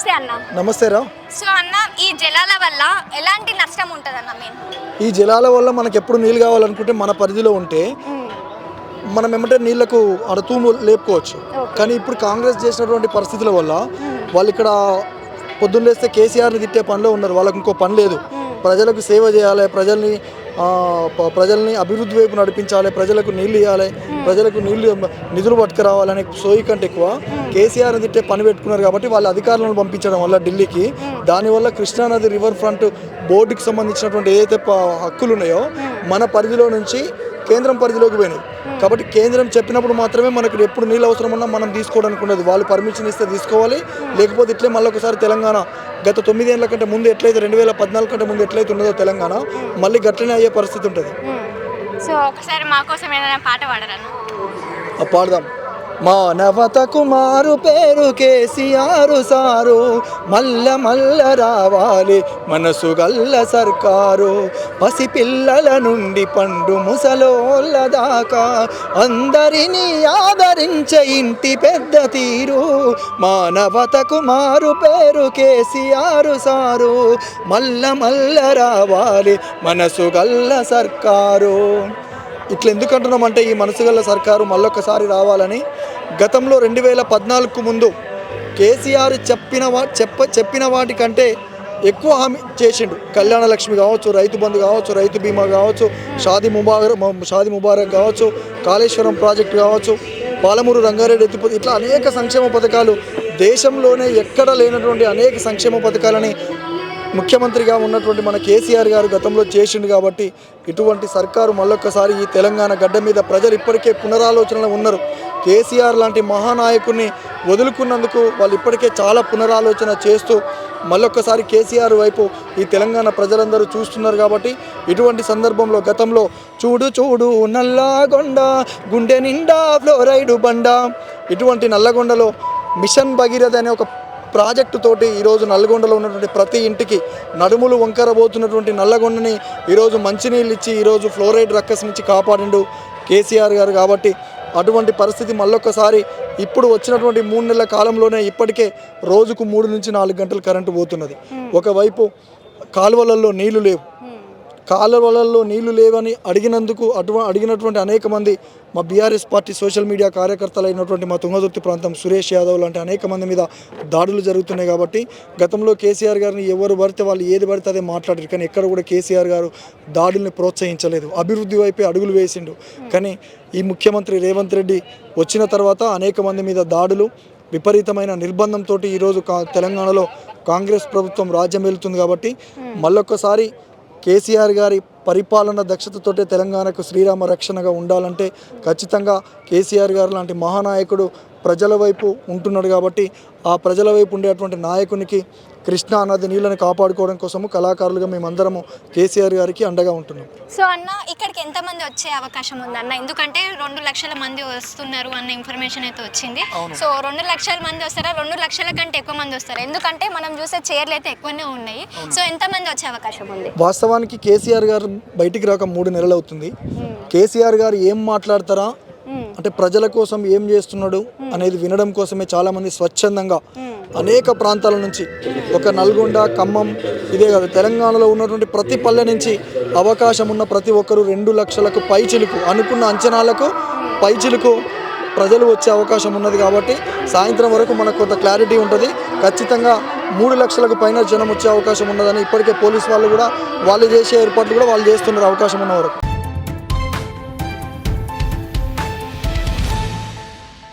నమస్తే అన్న. నమస్తే రా. సో అన్న ఈ జలాల వల్ల ఎలాంటి నష్టం ఉంటుంది అన్న మేము ఈ జలాల వల్ల మనకి ఎప్పుడు నీళ్ళు కావాలనుకుంటే మన పరిధిలో ఉంటే మనం ఏమంటే నీళ్ళకు అడతూము లేపుకోవచ్చు. కానీ ఇప్పుడు కాంగ్రెస్ చేసినటువంటి పరిస్థితుల వల్ల వాళ్ళు ఇక్కడ పొద్దున్న లేస్తే కేసీఆర్ని తిట్టే పనిలో ఉన్నారు. వాళ్ళకి ఇంకో పని లేదు. ప్రజలకు సేవ చేయాలి ప్రజల్ని ప్రజల్ని అభివృద్ధి వైపు నడిపించాలి ప్రజలకు నీళ్ళు ఇవ్వాలి ప్రజలకు నీళ్ళు నిధులు పట్టుకురావాలనే సోయి కంటే ఎక్కువ కేసీఆర్ తిట్టే పని పెట్టుకున్నారు కాబట్టి వాళ్ళ అధికారులను పంపించడం వల్ల ఢిల్లీకి. దానివల్ల కృష్ణానది రివర్ ఫ్రంట్ బోర్డుకి సంబంధించినటువంటి ఏదైతే హక్కులు ఉన్నాయో మన పరిధిలో నుంచి కేంద్రం పరిధిలోకి పోయినాయి. కాబట్టి కేంద్రం చెప్పినప్పుడు మాత్రమే మనకు ఎప్పుడు నీళ్ళు అవసరం ఉన్నా మనం తీసుకోవడానికి ఉండదు. వాళ్ళు పర్మిషన్ ఇస్తే తీసుకోవాలి. లేకపోతే ఇట్లే మళ్ళీ ఒకసారి తెలంగాణ గత తొమ్మిదేళ్ళ కంటే ముందు ఎట్లయితే రెండు వేల పద్నాలుగు కంటే ముందు ఎట్లయితే ఉన్నదో తెలంగాణ మళ్ళీ గట్లనే అయ్యే పరిస్థితి ఉంటుంది. సో ఒకసారి మా కోసం ఏదైనా పాట పాడరన్న ఆ పాడదాం. మానవత కుమారు పేరు కేసీఆర్ సారు. మల్ల మల్ల రావాలి మనసు గల్ల సర్కారు. పసిపిల్లల నుండి పండు ముసలోళ్ళ దాకా అందరినీ ఆదరించే ఇంటి పెద్ద తీరు. మానవత కుమారు పేరు కేసీఆర్ సారు. మల్ల మల్ల రావాలి మనసు గల్ల సర్కారు. ఇట్లా ఎందుకు అంటున్నామంటే ఈ మనసు సర్కారు మళ్ళొకసారి రావాలని గతంలో రెండు వేల పద్నాలుగుకు ముందు కేసీఆర్ చెప్పిన వా చెప్ప చెప్పిన వాటికంటే ఎక్కువ హామీ చేసిండు. కళ్యాణ లక్ష్మి కావచ్చు రైతు బంధు కావచ్చు రైతు బీమా కావచ్చు షాది ముబారక్ షాది ముబారక్ కావచ్చు కాళేశ్వరం ప్రాజెక్టు కావచ్చు పాలమూరు రంగారెడ్డి ఎత్తిపోతే ఇట్లా అనేక సంక్షేమ పథకాలు దేశంలోనే ఎక్కడ లేనటువంటి అనేక సంక్షేమ పథకాలని ముఖ్యమంత్రిగా ఉన్నటువంటి మన కేసీఆర్ గారు గతంలో చేసిండు కాబట్టి ఇటువంటి సర్కారు మళ్ళొక్కసారి ఈ తెలంగాణ గడ్డ మీద ప్రజలు ఇప్పటికే పునరాలోచనలో ఉన్నారు. కేసీఆర్ లాంటి మహానాయకుడిని వదులుకున్నందుకు వాళ్ళు ఇప్పటికే చాలా పునరాలోచన చేస్తూ మళ్ళొక్కసారి కేసీఆర్ వైపు ఈ తెలంగాణ ప్రజలందరూ చూస్తున్నారు కాబట్టి ఇటువంటి సందర్భంలో గతంలో చూడు చూడు నల్లగొండ గుండె నిండా ఫ్లోరైడు బండ ఇటువంటి నల్లగొండలో మిషన్ భగీరథ అనే ఒక ప్రాజెక్టు తోటి ఈరోజు నల్గొండలో ఉన్నటువంటి ప్రతి ఇంటికి నడుములు వంకరబోతున్నటువంటి నల్లగొండని ఈరోజు మంచినీళ్ళు ఇచ్చి ఈరోజు ఫ్లోరైడ్ రక్కస్ నుంచి కాపాడిండు కేసీఆర్ గారు కాబట్టి అటువంటి పరిస్థితి మళ్ళొక్కసారి ఇప్పుడు వచ్చినటువంటి మూడు నెలల కాలంలోనే ఇప్పటికే రోజుకు మూడు నుంచి నాలుగు గంటలు కరెంటు పోతున్నది. ఒకవైపు కాలువలలో నీళ్ళు లేవు. కాలువలలో నీళ్ళు లేవని అడిగినందుకు అటు అడిగినటువంటి అనేక మంది మా బీఆర్ఎస్ పార్టీ సోషల్ మీడియా కార్యకర్తలు అయినటువంటి మా తుంగదుర్తి ప్రాంతం సురేష్ యాదవ్ లాంటి అనేక మంది మీద దాడులు జరుగుతున్నాయి కాబట్టి గతంలో కేసీఆర్ గారిని ఎవరు పడితే వాళ్ళు ఏది పడితే అదే మాట్లాడారు. కానీ ఎక్కడ కూడా కేసీఆర్ గారు దాడుల్ని ప్రోత్సహించలేదు. అభివృద్ధి వైపే అడుగులు వేసిండు. కానీ ఈ ముఖ్యమంత్రి రేవంత్ రెడ్డి వచ్చిన తర్వాత అనేక మంది మీద దాడులు విపరీతమైన నిర్బంధంతో ఈరోజు కా తెలంగాణలో కాంగ్రెస్ ప్రభుత్వం రాజ్యం వెళ్తుంది కాబట్టి మళ్ళొక్కసారి కేసీఆర్ గారి పరిపాలన దక్షతతోటే తెలంగాణకు శ్రీరామ రక్షణగా ఉండాలంటే ఖచ్చితంగా కేసీఆర్ గారు లాంటి మహానాయకుడు ప్రజల వైపు ఉంటున్నాడు కాబట్టి ఆ ప్రజల వైపు ఉండేటువంటి నాయకునికి కృష్ణా నది నీళ్ళని కాపాడుకోవడం కోసము కళాకారులుగా మేమందరము కేసీఆర్ గారికి అండగా ఉంటున్నాం. సో అన్న ఇక్కడికి ఎంతమంది వచ్చే అవకాశం ఉంది అన్న? ఎందుకంటే రెండు లక్షల మంది వస్తున్నారు అన్న ఇన్ఫర్మేషన్ అయితే వచ్చింది. సో రెండు లక్షల మంది వస్తారా? రెండు లక్షల కంటే ఎక్కువ మంది వస్తారు? ఎందుకంటే మనం చూసే చైర్లు అయితే ఎక్కువనే ఉన్నాయి. సో ఎంతమంది వచ్చే అవకాశం ఉంది? వాస్తవానికి కేసీఆర్ గారు బయటికి రాక మూడు నెలలు అవుతుంది. కేసీఆర్ గారు ఏం మాట్లాడతారా? అంటే ప్రజల కోసం ఏం చేస్తున్నాడు అనేది వినడం కోసమే చాలా మంది స్వచ్ఛందంగా అనేక ప్రాంతాల నుంచి ఒక నల్గొండ ఖమ్మం ఇదే కాదు తెలంగాణలో ఉన్నటువంటి ప్రతి పల్లె నుంచి అవకాశం ఉన్న ప్రతి ఒక్కరు రెండు లక్షలకు పైచిలుకు అనుకున్న అంచనాలకు పైచిలుకు ప్రజలు వచ్చే అవకాశం ఉన్నది కాబట్టి సాయంత్రం వరకు మనకు కొంత క్లారిటీ ఉంటుంది. ఖచ్చితంగా మూడు లక్షలకు పైన జనం వచ్చే అవకాశం ఉన్నదని ఇప్పటికే పోలీస్ వాళ్ళు కూడా వాళ్ళు చేసే ఏర్పాట్లు కూడా వాళ్ళు చేస్తున్నారు అవకాశం ఉన్న వరకు.